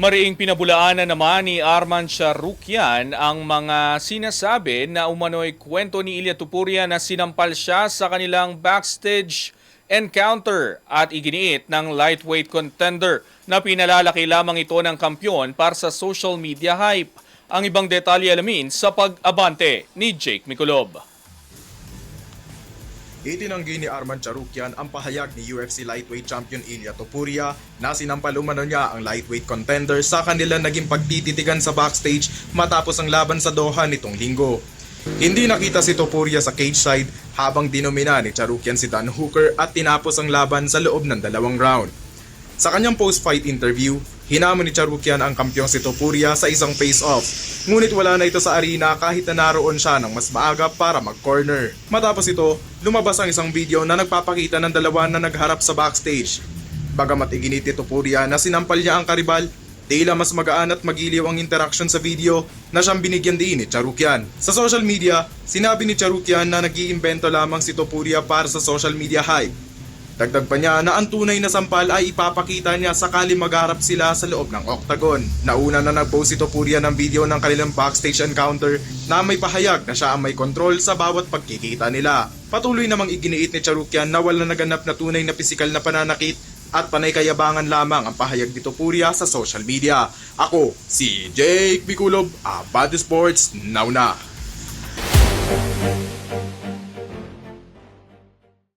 Mariing pinabulaanan naman ni Arman Sharukian ang mga sinasabi na umano'y kwento ni Ilya Tupuria na sinampal siya sa kanilang backstage encounter at iginiit ng lightweight contender na pinalalaki lamang ito ng kampyon para sa social media hype. Ang ibang detalye alamin sa pag-abante ni Jake Mikulob. Itinanggi ni Arman Charukian ang pahayag ni UFC lightweight champion Ilya Topuria na sinampal umano niya ang lightweight contender sa kanila naging pagtititigan sa backstage matapos ang laban sa Doha nitong linggo. Hindi nakita si Topuria sa cage side habang dinomina ni Charukian si Dan Hooker at tinapos ang laban sa loob ng dalawang round. Sa kanyang post-fight interview, hinamon ni Charukian ang kampyong si Topuria sa isang face-off. Ngunit wala na ito sa arena kahit na naroon siya ng mas maaga para mag-corner. Matapos ito, lumabas ang isang video na nagpapakita ng dalawa na nagharap sa backstage. Bagamat iginit ni Topuria na sinampal niya ang karibal, tila mas magaan at magiliw ang interaction sa video na siyang binigyan din ni Charukian. Sa social media, sinabi ni Charukian na nag-iimbento lamang si Topuria para sa social media hype. Dagdag pa niya na ang tunay na sampal ay ipapakita niya sakali magharap sila sa loob ng octagon. Nauna na nag-post si Topuria ng video ng kanilang backstage encounter na may pahayag na siya ang may kontrol sa bawat pagkikita nila. Patuloy namang iginiit ni Charukian na wala naganap na tunay na pisikal na pananakit at panay kayabangan lamang ang pahayag ni Topuria sa social media. Ako, si Jake Biculob, Abad Sports, now na.